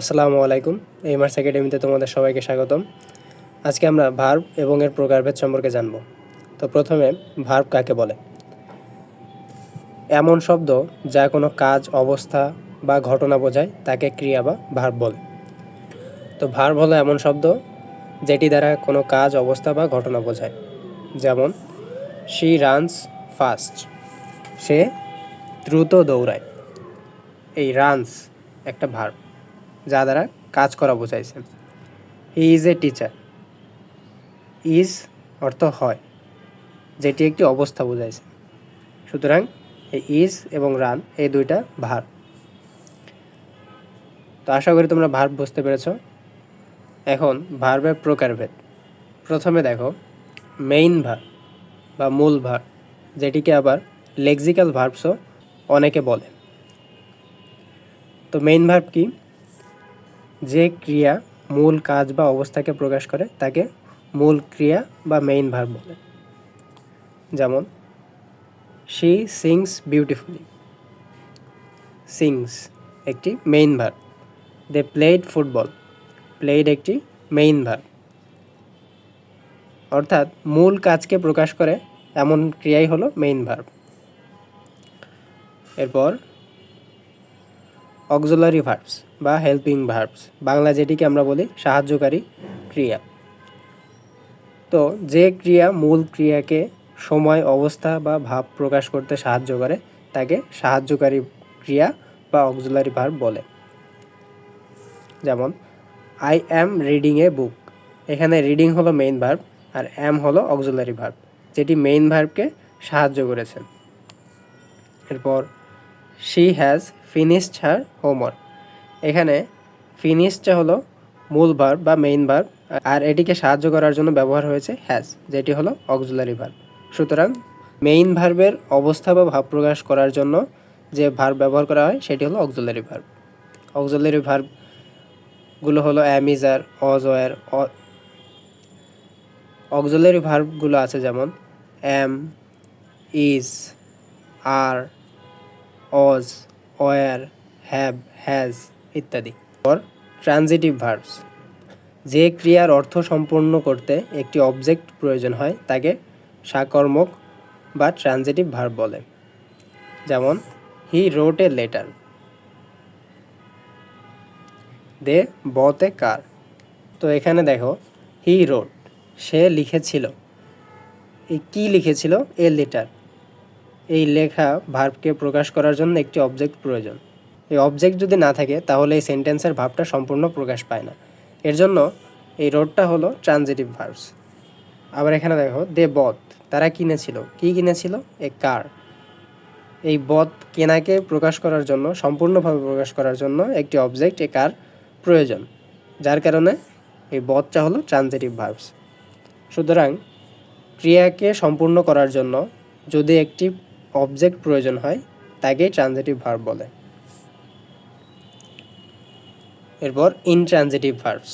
আসসালামু আলাইকুম এই মার্স একাডেমিতে তোমাদের সবাইকে স্বাগতম। আজকে আমরা ভার্ব এবং এর প্রকারভেদ সম্পর্কে জানব। তো প্রথমে ভার্ব কাকে বলে? এমন শব্দ যা কোনো কাজ, অবস্থা বা ঘটনা বোঝায়, তাকে ক্রিয়া বা ভার্ব বলে। তো ভার্ব হলো এমন শব্দ যেটি দ্বারা কোনো কাজ, অবস্থা বা ঘটনা বোঝায়। যেমন শি রানস ফাস্ট সে দ্রুত দৌড়ায়। এই রানস একটা ভার্ব যা দ্বারা কাজ করা বোঝাইছে he is a teacher is অর্থ হয়, যেটি একটি অবস্থা বোঝাইছে সুতরাং এই ইজ এবং রান এই দুইটা ভার তো আশা করি তোমরা ভার্ব বুঝতে পেরেছ। এখন ভার্বের প্রকারভেদ প্রথমে দেখো মেইন ভার বা মূল ভার যেটিকে আবার লেক্সিক্যাল ভার্বসও অনেকে বলে। তো মেইন ভার্ব কি? যে ক্রিয়া মূল কাজ বা অবস্থাকে প্রকাশ করে, তাকে মূল ক্রিয়া বা মেইন ভার্ব বলে। যেমন শি সিংস বিউটিফুলি সিংস একটি main verb they played football played একটি মেইন ভার্ব অর্থাৎ মূল কাজকে প্রকাশ করে, এমন ক্রিয়াই হলো মেইন ভার্ব এরপর অক্সুলারি ভার্বস বা হেল্পিং ভার্বস বাংলা যেটিকে আমরা বলি সাহায্যকারী ক্রিয়া। তো যে ক্রিয়া মূল ক্রিয়াকে সময়, অবস্থা বা ভাব প্রকাশ করতে সাহায্য করে, তাকে সাহায্যকারী ক্রিয়া বা অক্সুলারি ভার্ব বলে। যেমন আই অ্যাম রিডিং এ বুক এখানে রিডিং হলো মেইন ভার্ব আর অ্যাম হলো অক্সুলারি ভার্ব যেটি মেইন ভার্বকে সাহায্য করেছে। এরপর she has finished her homework এখানে ফিনিশটা হলো মূল ভার্ব বা মেইন ভার্ব আর এটিকে সাহায্য করার জন্য ব্যবহার হয়েছে হ্যাজ যেটি হলো অক্সুলারি ভার্ব সুতরাং মেইন ভার্বের অবস্থা বা ভাব প্রকাশ করার জন্য যে ভার্ব ব্যবহার করা হয়, সেটি হলো অক্সুলারি ভার্ব অক্সুলারি ভার্বগুলো হলো অ্যামিজার অজ ওয়ার অক্সুলারি ভার্বগুলো আছে যেমন অ্যাম is are was were have has ইত্যাদি। পর ট্রানজিটিভ ভার্বস। যে ক্রিয়ার অর্থ সম্পূর্ণ করতে একটি অবজেক্ট প্রয়োজন হয়, তাকে সাকর্মক বা ট্রানজিটিভ ভার্ব বলে। যেমন, হি রোট এ লেটার। দে বত কার। তো এখানে দেখো, হি রোট, সে লিখেছিল। এই কী লিখেছিল? A letter. এই লেখা ভার্বকে প্রকাশ করার জন্য একটি অবজেক্ট প্রয়োজন। এই অবজেক্ট যদি না থাকে, তাহলে এই সেন্টেন্সের ভাবটা সম্পূর্ণ প্রকাশ পায় না। এর জন্য এই রোডটা হলো ট্রানজিটিভ ভার্বস আবার এখানে দেখো, দে বধ তারা কিনেছিল। কি কিনেছিল? এ কার। এই বধ কেনাকে প্রকাশ করার জন্য, সম্পূর্ণভাবে প্রকাশ করার জন্য একটি অবজেক্ট এ কার, প্রয়োজন। যার কারণে এই বধটা হলো ট্রানজিটিভ ভার্বস সুতরাং ক্রিয়াকে সম্পূর্ণ করার জন্য যদি একটি অবজেক্ট প্রয়োজন হয়, তাকেই ট্রানজিটিভ ভার্ব বলে। এরপর ইনট্রানজিটিভ ভার্বস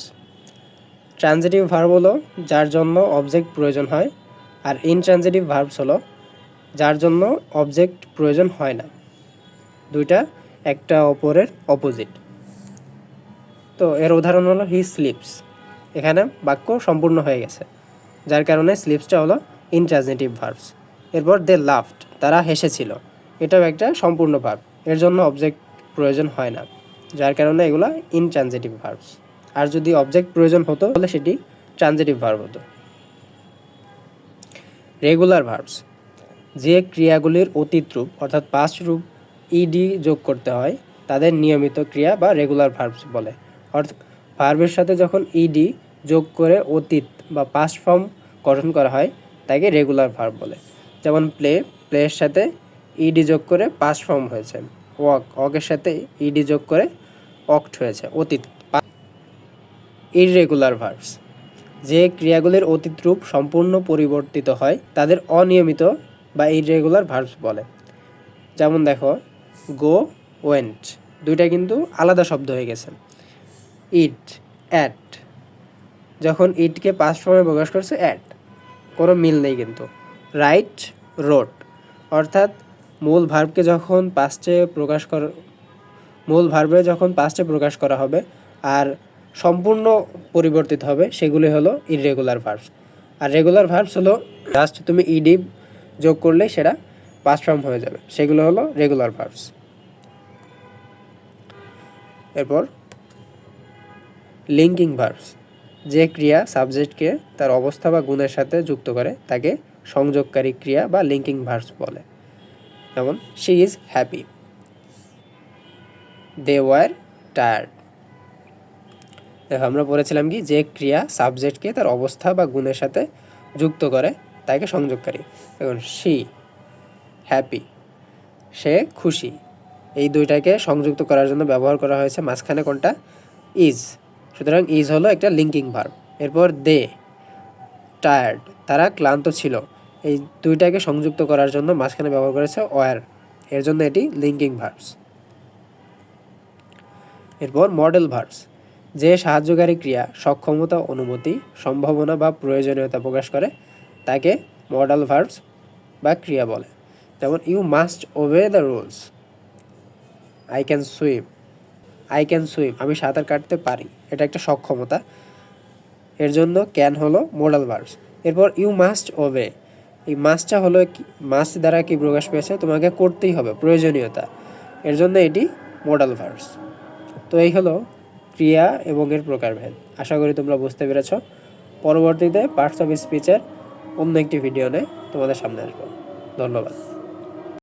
ট্রানজিটিভ ভার্ব হলো যার জন্য অবজেক্ট প্রয়োজন হয়, আর ইনট্রানজিটিভ ভার্বস হলো যার জন্য অবজেক্ট প্রয়োজন হয় না। দুইটা একটা অপরের অপোজিট তো এর উদাহরণ হলো হি স্লিপস এখানে বাক্য সম্পূর্ণ হয়ে গেছে। যার কারণে স্লিপসটা হলো ইনট্রানজিটিভ ভার্বস এরপর দে লাফট তারা হেসেছিল। এটাও একটা সম্পূর্ণ ভার্ব এর জন্য অবজেক্ট প্রয়োজন হয় না, যার কারণে এগুলো ইনট্রানজিটিভ ভার্বস আর যদি অবজেক্ট প্রয়োজন হতো, তাহলে সেটি ট্রানজেটিভ ভার্ব হতো। রেগুলার ভার্বস যে ক্রিয়াগুলির অতীত রূপ, অর্থাৎ পাস্ট রূপ ইডি যোগ করতে হয়, তাদের নিয়মিত ক্রিয়া বা রেগুলার ভার্বস বলে। অর্থাৎ ভার্বের সাথে যখন ইডি যোগ করে অতীত বা পাস্ট ফর্ম গঠন করা হয়, তাকে রেগুলার ভার্ব বলে। যেমন প্লে প্লেয়ের সাথে ইডি যোগ করে পাস্ট ফর্ম হয়েছে। ওয়াক ওয়াকের সাথে ইডি যোগ করে অক্ট হয়েছে, অতীত। ইররেগুলার ভার্বস যে ক্রিয়াগুলির অতীত রূপ সম্পূর্ণ পরিবর্তিত হয়, তাদের অনিয়মিত বা ইররেগুলার ভার্বস বলে। যেমন দেখো গো ওয়েন্ট দুইটা কিন্তু আলাদা শব্দ হয়ে গেছে। ইট অ্যাট যখন ইটকে পাস্ট ফর্মে প্রকাশ করছে অ্যাট কোনো মিল নেই কিন্তু। রাইট রোড অর্থাৎ মূল ভার্বকে যখন পাস্টে প্রকাশ কর, মূল ভার্বে যখন পাস্টে প্রকাশ করা হবে আর সম্পূর্ণ পরিবর্তিত হবে, সেগুলি হলো ইররেগুলার ভার্বস আর রেগুলার ভার্বস হলো জাস্ট তুমি ইডি যোগ করলে সেটা পাস্ট ফর্ম হয়ে যাবে। সেগুলো হলো রেগুলার ভার্বস এরপর লিঙ্কিং ভার্বস যে ক্রিয়া সাবজেক্টকে তার অবস্থা বা গুণের সাথে যুক্ত করে, তাকে সংযোগকারী ক্রিয়া বা লিঙ্কিং ভার্বস বলে। যেমন she is happy they were tired দেখো, আমরা পড়েছিলাম কি, যে ক্রিয়া সাবজেক্টকে তার অবস্থা বা গুণের সাথে যুক্ত করে তাকে সংযোগকারী। এখন শি হ্যাপি সে খুশি। এই দুইটাকে সংযুক্ত করার জন্য ব্যবহার করা হয়েছে মাঝখানে কোনটা? ইজ সুতরাং ইজ হলো একটা লিঙ্কিং ভার্ব এরপর দে টায়ার্ড তারা ক্লান্ত ছিল। এই দুইটাকে সংযুক্ত করার জন্য মাঝখানে ব্যবহার করেছে ওয়ার এর জন্য এটি লিঙ্কিং ভার্বস এরপর মডেল ভার্বস যে সাহায্যকারী ক্রিয়া, সক্ষমতা, অনুমতি, সম্ভাবনা বা প্রয়োজনীয়তা প্রকাশ করে, তাকে মডেল ভার্বস বা ক্রিয়া বলে। যেমন you must obey the rules I can swim I can swim আমি সাঁতার কাটতে পারি। এটা একটা সক্ষমতা। এর জন্য ক্যান হলো মডেল ভার্বস এরপর ইউ মাস্ট ওবে এই মাছটা হলো মাছ দ্বারা কি প্রকাশ পেয়েছে? তোমাকে করতেই হবে, প্রয়োজনীয়তা। এর জন্য এটি মডাল ভার্স তো এই হলো ক্রিয়া এবং এর প্রকারভেদ। আশা করি তোমরা বুঝতে পেরেছ। পরবর্তীতে পার্টস অফ স্পিচের অন্য একটি ভিডিও নিয়ে তোমাদের সামনে আসব। ধন্যবাদ।